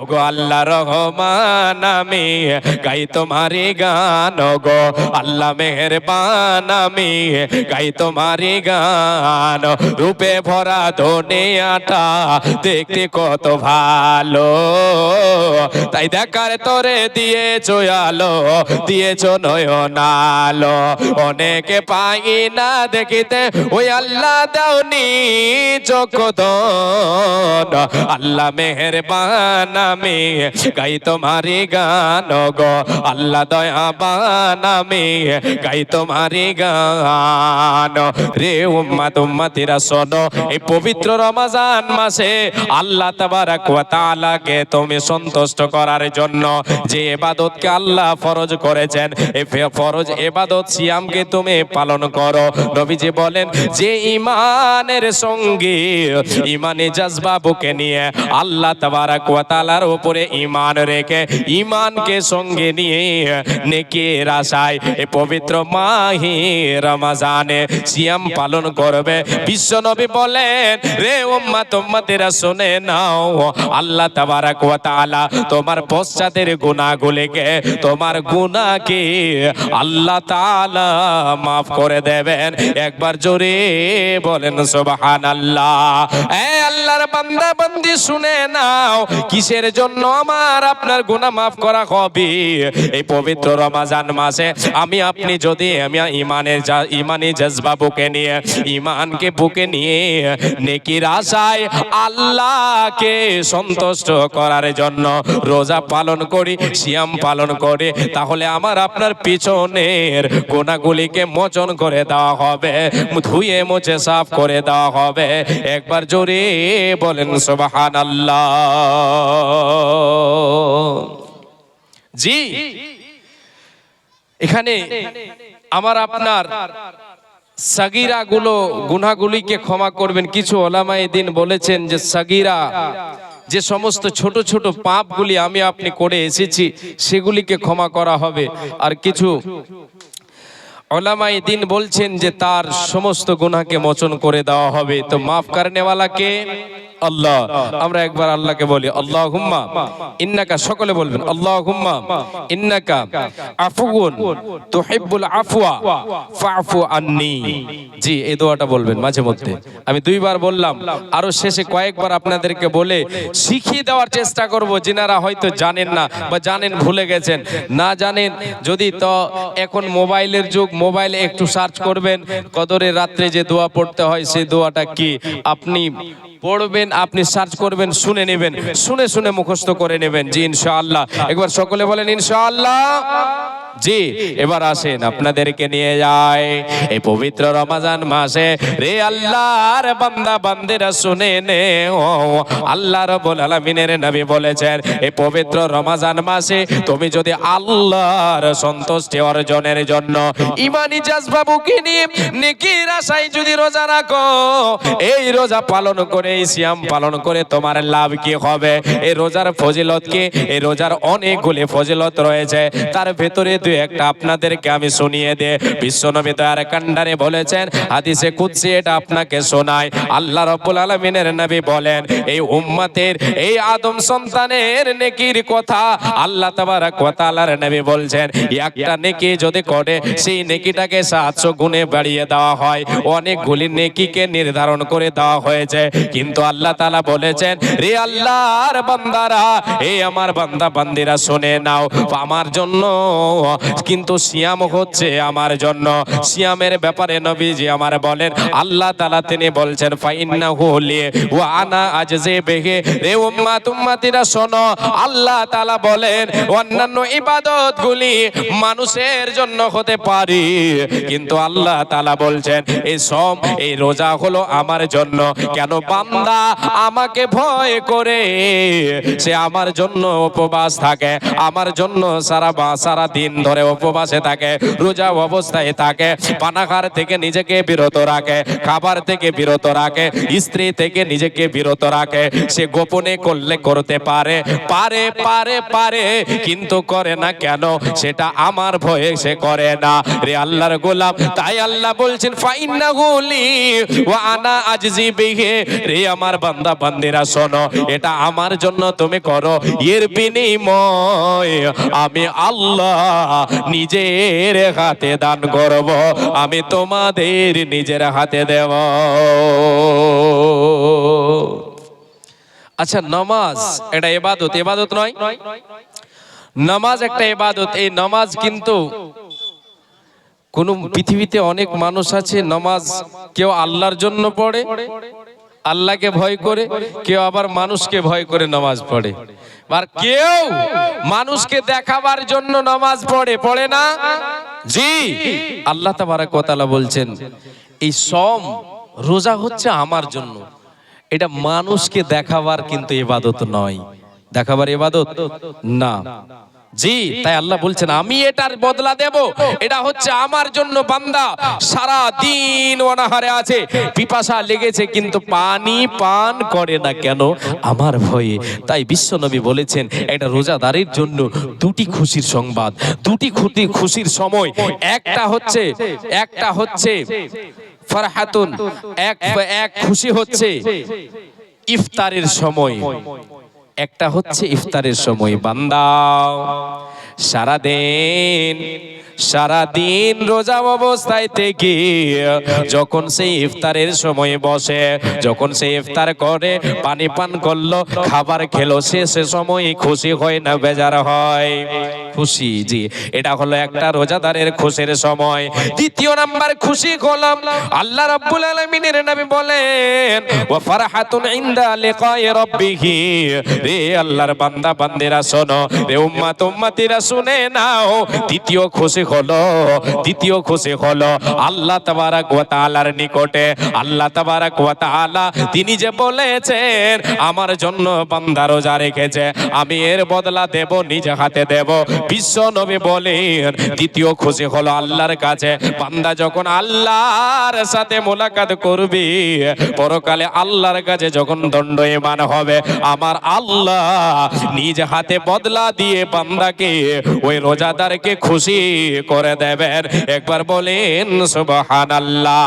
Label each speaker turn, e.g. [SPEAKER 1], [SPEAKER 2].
[SPEAKER 1] ওগো আল্লাহ রহমান, আমি গাই তোমারি গান গো আল্লাহ মেহেরবান, আমি গাই তোমারি গান। রূপে ভরা দুনিয়াটা দেখতে কত ভালো। তাই দেখার তোরে দিয়েছ আলো, দিয়েছ নয়নালো অনেকে পাই না দেখিতে, ওই আল্লাহ দাওনি চোখদন আল্লাহ মেহেরবান আমি গাই তোমারি গান গো, আল্লাহ দয়াবান আমি গাই তোমারি গান। রে উম্মাত, উম্মাতিরা শোনো, এই পবিত্র রমাজান মাসে আল্লাহ তাবারাক ওয়া তাআলাকে তুমি সন্তুষ্ট করার জন্য যে ইবাদতকে আল্লাহ ফরজ করেছেন এই ফরজ ইবাদত সিয়ামকে তুমি পালন করো। নবীজি বলেন, যে ইমানের সঙ্গে, ইমানে জজবা বুকে নিয়ে আল্লাহ তাবারাক ওয়া তাআলার উপরে ইমান রেখে ইমানকে সঙ্গে নিয়ে নেকির আশায় এই পবিত্র মাহি রমাজানে সিয়াম পালন করবে। বিশ্ব নবী বলেন, রে উম্মাত, উম্মাতেরা শুনে নাও, আল্লাহ তাবারাক ওয়া তাআলা তোমার পশ্চাতের গুনাহগুলিকে, তোমার গুনাহকে আল্লাহ তাআলা মাফ করে দেবেন। একবার জোরে বলেন, সুবহানাল্লাহ। এ আল্লাহর বান্দা, বান্দি শুনে নাও, কিসের জন্য আমার আপনার গুনাহ মাফ করা হবে। এই পবিত্র রমাজান মাসে আমি আপনি যদি আমি ইমানের ইমানি জজবা বুকে নিয়ে, ইমানকে বুকে নিয়ে নেকির আশায় আল্লাহকে সন্তুষ্ট করার জন্য রোজা পালন করি, সিয়াম পালন করি, তাহলে আমার আপনার পিছনের গোনাগুলিকে মোচন করে দেওয়া হবে, ধুয়ে মুছে সাফ করে দেওয়া হবে। একবার জোরে বলেন সুবাহান জি, এখানে আমার আপনার সাগিরা গুলো গুনাগুলিকে ক্ষমা করবেন। কিছু ওলামাই দিন বলেছেন যে সাগিরা, যে সমস্ত ছোট ছোট পাপগুলি আমি আপনি করে এসেছি, সেগুলিকে ক্ষমা করা হবে। আর কিছু ওলামাই দিন বলছেন যে তার সমস্ত গুনাহকে মোচন করে দেওয়া হবে। তো মাফ করনেওয়ালাকে আল্লাহ। আমরা একবার আল্লাহকে বলি আল্লাহ হুম্মা ইন্নাকা সকলে বলবেন আল্লাহ হুম্মা ইন্নাকা আফুগুন তুহিব্বুল আফওয়া ফাফু আন্নি। জি, এই দোয়াটা বলবেন মাঝে মধ্যে। আমি দুইবার বললাম, আরও শেষে কয়েকবার আপনাদেরকে বলে শিখিয়ে দেওয়ার চেষ্টা করব, যিনারা হয়তো জানেন না বা জানেন ভুলে গেছেন। না জানেন, যদি তো এখন মোবাইলের যুগ, মোবাইলে একটু সার্চ করবেন, কদরের রাত্রে যে দোয়া পড়তে হয় সেই দোয়াটা কি? আপনি পড়বেন আপনি সার্চ করবেন, শুনে নেবেন। শুনে শুনে মুখস্থ করে নেবেন জি, ইনশাআল্লাহ। একবার সকলে বলেন, ইনশাআল্লাহ। জি, এবার আসেন, আপনাদেরকে নিয়ে যায় এই পবিত্র রমাজান মাসে, রে আল্লাহর বান্দা, বান্দিরা শুনে নে ও আল্লাহ রাব্বুল আলামিনের নবী বলেছেন এই পবিত্র রমাজান মাসে তুমি যদি আল্লাহর সন্তুষ্টি অর্জনের জন্য ইমানি জাজবাবুকে নিয়ে নেকির আশায় যদি রোজা রাখো, এই রোজা পালন করে, এই সিয়াম পালন করে তোমার লাভ কি হবে? এই রোজার ফজিলত কি? এই রোজার অনেকগুলি ফজিলত রয়েছে। তার ভেতরে দুই একটা আপনাদেরকে আমি শুনিয়ে দে। বিশ্বনবী তার কান্ডারে বলেছেন, হাদিসে কুদসি এটা আপনাকে শোনায়। আল্লাহ রাব্বুল আলামিনের নবী বলেন, এই উম্মতের, এই আদম সন্তানের নেকির কথা আল্লাহ তাবারাক ওয়া তাআলার নবী বলছেন। একটা নেকি যদি করে, সেই নেকিটাকে 700 গুণে বাড়িয়ে দেওয়া হয়। অনেকগুলি নেকিকে নির্ধারণ করে দেওয়া হয়েছে। কিন্তু আল্লাহ তাআলা বলেছেন রে আল্লাহর বান্দারা এই আমার বান্দা বান্দিরা শুনে নাও। আমার জন্য কিন্তু সিয়াম হচ্ছে আমার জন্য। সিয়ামের ব্যাপারে নবীজি আমার বলেন, আল্লাহ তালা তিনি বলছেন, ফাইন্নাহু লি ওয়া আনা আজজে বেহে। রে উম্মাত, উম্মাতিরা শোনো, আল্লাহ তাআলা বলেন, অন্যান্য ইবাদতগুলি মানুষের জন্য হতে পারে। কিন্তু আল্লাহ তাআলা বলছেন, এই সম, এই রোজা হলো আমার জন্য। কেন বান্দা আমাকে ভয় করে? সে আমার জন্য উপবাস থাকে, আমার জন্য সারা বা, সারা দিন ধরে উপবাসে থাকে, রোজা অবস্থায় থাকে, পানাহার থেকে নিজেকে বিরত রাখে, খাবার থেকে বিরত রাখে, স্ত্রী থেকে নিজেকে বিরত রাখে, সে গোপনে করলে করতে পারে পারে পারে পারে, কিন্তু করে না কেন? সেটা আমার ভয়ে সে করে না। রে আল্লাহর গোলাম, তাই আল্লাহ বলছেন ফাইন্না গুলি ওয়া আনা আজজি বিহি। রে আমার বান্দা, বান্দিরা, শোনো, এটা আমার জন্য তুমি করো। এর বিনিময় আমি আল্লাহ নিজের হাতে দান করব, আমি তোমাদের নিজের হাতে দেব। আচ্ছা নামাজ এটা এবাদত এবাদত নয়। নামাজ একটা এবাদত এই নামাজ কিন্তু কোন পৃথিবীতে অনেক মানুষ আছে, নামাজ কেউ আল্লাহর জন্য পড়ে আল্লাহকে ভয় করে, কেউ আবার মানুষকে ভয় করে নামাজ পড়ে। আর কেউ মানুষকে দেখাবার জন্য নামাজ পড়ে পড়ে না? জি, আল্লাহ তাবারাক ওয়া তাআলা বলছেন, এই সম রোজা হচ্ছে আমার জন্য। এটা মানুষকে দেখাবার কিন্তু ইবাদত নয়। দেখাবার ইবাদত? না। জি, তাই আল্লাহ বলছেন, আমি এটার বদলা দেব। এটা হচ্ছে আমার জন্য বান্দা। সারা দিন অনাহারে আছে। পিপাসা লেগেছে, কিন্তু পানি পান করে না কেন? আমার ভয়ে। তাই বিশ্বনবী বলেছেন, এটা রোজাদারের জন্য দুটি খুশির সংবাদ। দুটি খুশি খুশির সময়। একটা হচ্ছে একটা হচ্ছে ফারহাতুন। এক এক খুশি হচ্ছে ইফতারের সময়। একটা হচ্ছে ইফতারের সময় বান্দা। সারাদিন সারাদিন রোজা অবস্থায় থেকে যখন সেই ইফতারের সময় বসে, যখন সে ইফতার করে, পানি পান করল, খাবার খেলো, সে সে সময় খুশি হয় না, বেজার হয়। খুশি, জি। এটা হলো একটা রোজাদারের খুশির সময়। দ্বিতীয় নাম্বার, খুশি হলাম আল্লাহ রাব্বুল আলামিনের নবী বলেন, ওয়া ফারহাতুন ইনদা লিকায়ে রাব্বিহি। রে আল্লাহর বান্দা, বান্দিরা শোনো, রে উম্মত উম্মতিরা শুনে নাও। দ্বিতীয় খুশি হলো, দ্বিতীয় খুশি হলো। আল্লাহ তাবারাক ওয়া তাআলার নিকটে, আল্লাহ তাবারাক ওয়া তাআলা তিনি যে বলেছেন, আমার জন্য বান্দা রোজা রেখেছে, আমি এর বদলা দেব, নিজ হাতে দেব। বিশ্ব নবী বলেন, দ্বিতীয় খুশি হলো আল্লাহর কাছে, বান্দা যখন আল্লাহর সাথে মোলাকাত করবি, পরকালে আল্লাহর কাছে যখন দণ্ড ইমান হবে, আমার আল্লাহ নিজ হাতে বদলা দিয়ে বান্দাকে ওই রোজাদারকে খুশি করে দেবেন। একবার বলেন সুবহানাল্লাহ।